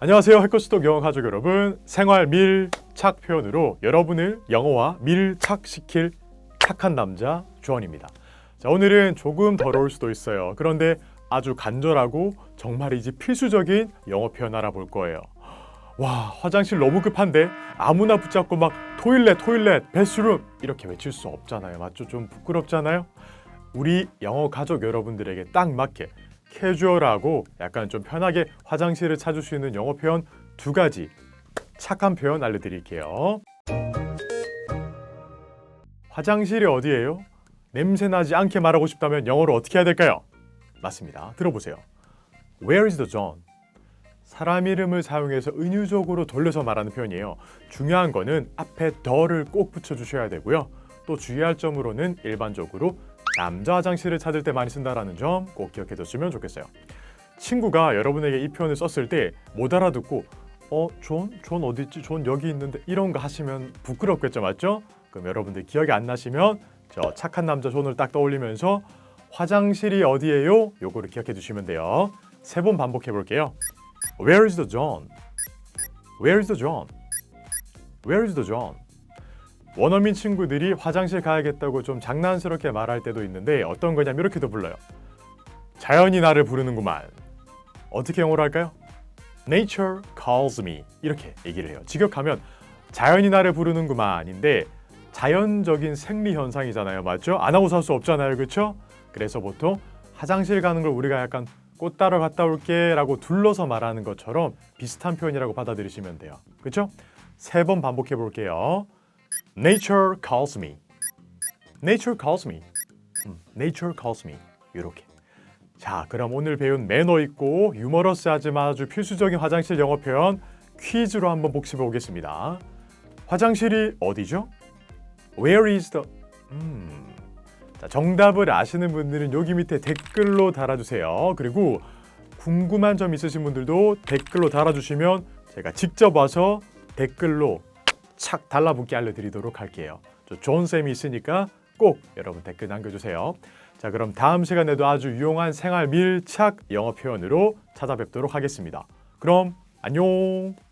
안녕하세요. 해커스톡 영어 가족 여러분. 생활 밀착 표현으로 여러분을 영어와 밀착시킬 착한 남자 주원입니다. 자, 오늘은 조금 더러울 수도 있어요. 그런데 아주 간절하고 정말이지 필수적인 영어 표현 알아볼 거예요. 와, 화장실 너무 급한데 아무나 붙잡고 막 토일렛, 토일렛, 베스룸 이렇게 외칠 수 없잖아요. 맞죠? 좀 부끄럽잖아요. 우리 영어 가족 여러분들에게 딱 맞게 캐주얼하고 약간 좀 편하게 화장실을 찾을 수 있는 영어 표현 두 가지 착한 표현 알려드릴게요. 화장실이 어디예요? 냄새 나지 않게 말하고 싶다면 영어로 어떻게 해야 될까요? 맞습니다. 들어보세요. Where is the John? 사람 이름을 사용해서 은유적으로 돌려서 말하는 표현이에요. 중요한 거는 앞에 더를 꼭 붙여주셔야 되고요. 또 주의할 점으로는 일반적으로 남자 화장실을 찾을 때 많이 쓴다라는 점 꼭 기억해 두시면 좋겠어요. 친구가 여러분에게 이 표현을 썼을 때 못 알아듣고 어, 존? 존 어디 있지? 존 여기 있는데 이런 거 하시면 부끄럽겠죠, 맞죠? 그럼 여러분들 기억이 안 나시면 저 착한 남자 존을 딱 떠올리면서 화장실이 어디예요? 요거를 기억해 두시면 돼요. 세 번 반복해 볼게요. Where is the John? Where is the John? Where is the John? 원어민 친구들이 화장실 가야겠다고 좀 장난스럽게 말할 때도 있는데 어떤 거냐면 이렇게도 불러요. 자연이 나를 부르는구만. 어떻게 영어로 할까요? Nature calls me 이렇게 얘기를 해요. 직역하면 자연이 나를 부르는구만인데 자연적인 생리 현상이잖아요, 맞죠? 안 하고 살 수 없잖아요, 그렇죠? 그래서 보통 화장실 가는 걸 우리가 약간 꽃 따러 갔다 올게라고 둘러서 말하는 것처럼 비슷한 표현이라고 받아들이시면 돼요, 그렇죠? 세 번 반복해 볼게요. Nature calls me. Nature calls me. 음, nature calls me. 이렇게. 자, 그럼 오늘 배운 매너 있고 유머러스하지만 아주 필수적인 화장실 영어 표현 퀴즈로 한번 복습해 보겠습니다. 화장실이 어디죠? Where is the? 음. 자, 정답을 아시는 분들은 여기 밑에 댓글로 달아주세요. 그리고 궁금한 점 있으신 분들도 댓글로 달아주시면 제가 직접 와서 댓글로 착 달라붙게 알려드리도록 할게요. 저존 쌤이 있으니까 꼭 여러분 댓글 남겨주세요. 자, 그럼 다음 시간에도 아주 유용한 생활 밀착 영어 표현으로 찾아뵙도록 하겠습니다. 그럼 안녕.